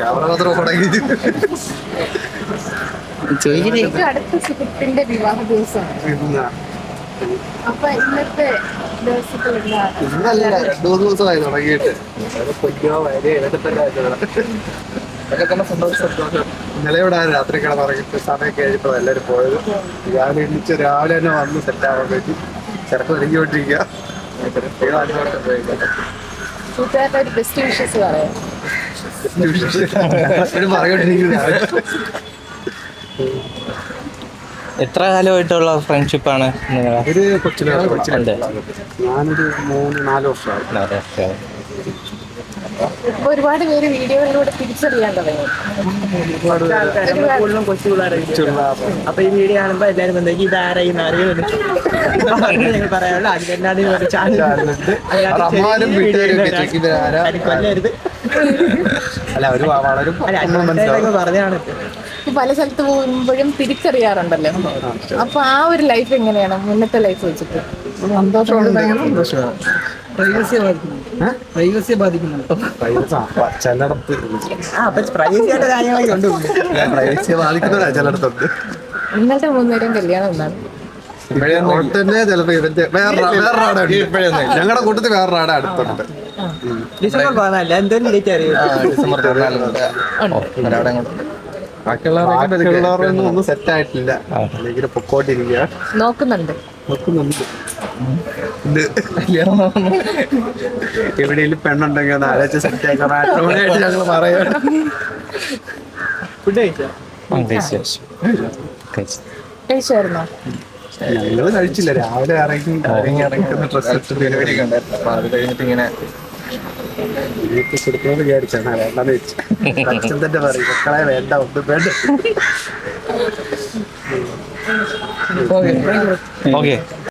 Camera മാത്രം ചോദിക്കുന്നേ ഏറ്റവും അടുത്ത സുഹൃത്തിന്റെ വിവാഹ ദിവസമാണ് അപ്പൊ ഇന്നത്തെ ദിവസത്തിൽ എന്താണ് ഇന്നല്ല രണ്ടു മൂന്ന് ദിവസമായി തുടങ്ങിയിട്ട്. പൊയ്യോ വരെ എടുത്തല്ല അതൊക്കെ തന്നെ സന്തോഷം സന്തോഷം ഇന്നലെ ഇവിടെ രാത്രി കിടന്നിറങ്ങിയിട്ട് സമയം കഴിഞ്ഞപ്പോൾ എല്ലാവരും പോയത്. ഞാൻ എണ്ണിച്ച് രാവിലെ തന്നെ വന്ന് സെറ്റ് ആവാൻ പറ്റി ചിലപ്പോൾ ഒരുങ്ങിക്കൊണ്ടിരിക്കുക. കൂട്ടുകാരുടെ ബെസ്റ്റ് വിഷസ് പറയാം. പറഞ്ഞോണ്ടിരിക്കുന്നത് എത്ര കാലമായിട്ടുള്ള ഫ്രണ്ട്ഷിപ്പാണ് നിങ്ങൾ ഒരു കൊച്ചിലെ ഉണ്ട്. ഞാനൊരു മൂന്ന് നാല് വർഷമായി. ഇപ്പൊ ഒരുപാട് പേര് വീഡിയോയിലൂടെ തിരിച്ചറിയാൻ തുടങ്ങി. കൊച്ചു പിള്ളേരായിരിക്കും അപ്പൊ ഈ വീഡിയോ കാണുമ്പോ എല്ലാരും എന്തെങ്കിലും ഇതാരായി പറയാനുള്ള ഒരു ചാനൽ കൊല്ലരുത്. അല്ല അവർ വളരും. പറഞ്ഞാണ് ഇപ്പൊ പല സ്ഥലത്ത് പോകുമ്പോഴും തിരിച്ചറിയാറുണ്ടല്ലോ. അപ്പൊ ആ ഒരു ലൈഫ് എങ്ങനെയാണ്? മുന്നത്തെ ലൈഫ് വെച്ചിട്ട്. പ്രൈവസിയെ ബാധിക്കുന്നുണ്ട് പ്രൈവസിയെ ബാധിക്കുന്നുണ്ട്. പ്രൈവസി ആ, ചിലയിടത്ത് ആ അപ്പൊ പ്രൈവസി ആയിട്ട് കാര്യങ്ങളൊക്കെ ഉണ്ട്. പ്രൈവസിയെ ബാധിക്കുന്നവരാ ചിലയിടത്തുണ്ട് ഇന്നത്തെ മൂന്നുപേരും കല്യാണം എന്നാണ് തന്നെ ചിലപ്പോ ഇവന്റെ വേറെ ഞങ്ങളുടെ കൂട്ടത്തിൽ വേറൊരാടെ അടുത്തുണ്ട്. ഡിസംബർ പതിനാല് എന്തെങ്കിലും ഡേറ്റ് അറിയാം? ഡിസംബർ പതിനാലുണ്ട് ഒരാടെ അങ്ങോട്ടുണ്ട് ബാക്കിയുള്ളവരൊന്നും ഒന്നും സെറ്റ് ആയിട്ടില്ല അല്ലെങ്കിൽ പൊക്കോണ്ടിരിക്കുക. നോക്കുന്നുണ്ട്. നോക്കുന്നുണ്ട്. ഉണ്ട് എവിടെയെങ്കിലും പെണ്ണുണ്ടെങ്കിൽ ഒന്ന് ആലോചിച്ച് സെറ്റ് ആക്കാം മാട്രിമോണിയായിട്ട് ഞങ്ങൾ പറയാം. ഫുഡ് കഴിച്ചാ. കഴിച്ചായിരുന്നോ? ഞങ്ങൾ കഴിച്ചില്ല. രാവിലെ ഇറങ്ങി ഇറങ്ങി ഇറങ്ങി ഡ്രസ് ഇട്ട് പരിപാടിയൊക്കെ ഉണ്ടായിരുന്നു. അപ്പൊ അത് കഴിഞ്ഞിട്ട് ഇങ്ങനെ വീട്ടിൽ കൊടുക്കുമെന്ന് വിചാരിച്ചാണ്. വേണ്ടെന്ന് വെച്ചു അച്ഛൻ തന്നെ പറയും. മക്കളെ വേണ്ട ഒന്നും വേണ്ട. ഓക്കെ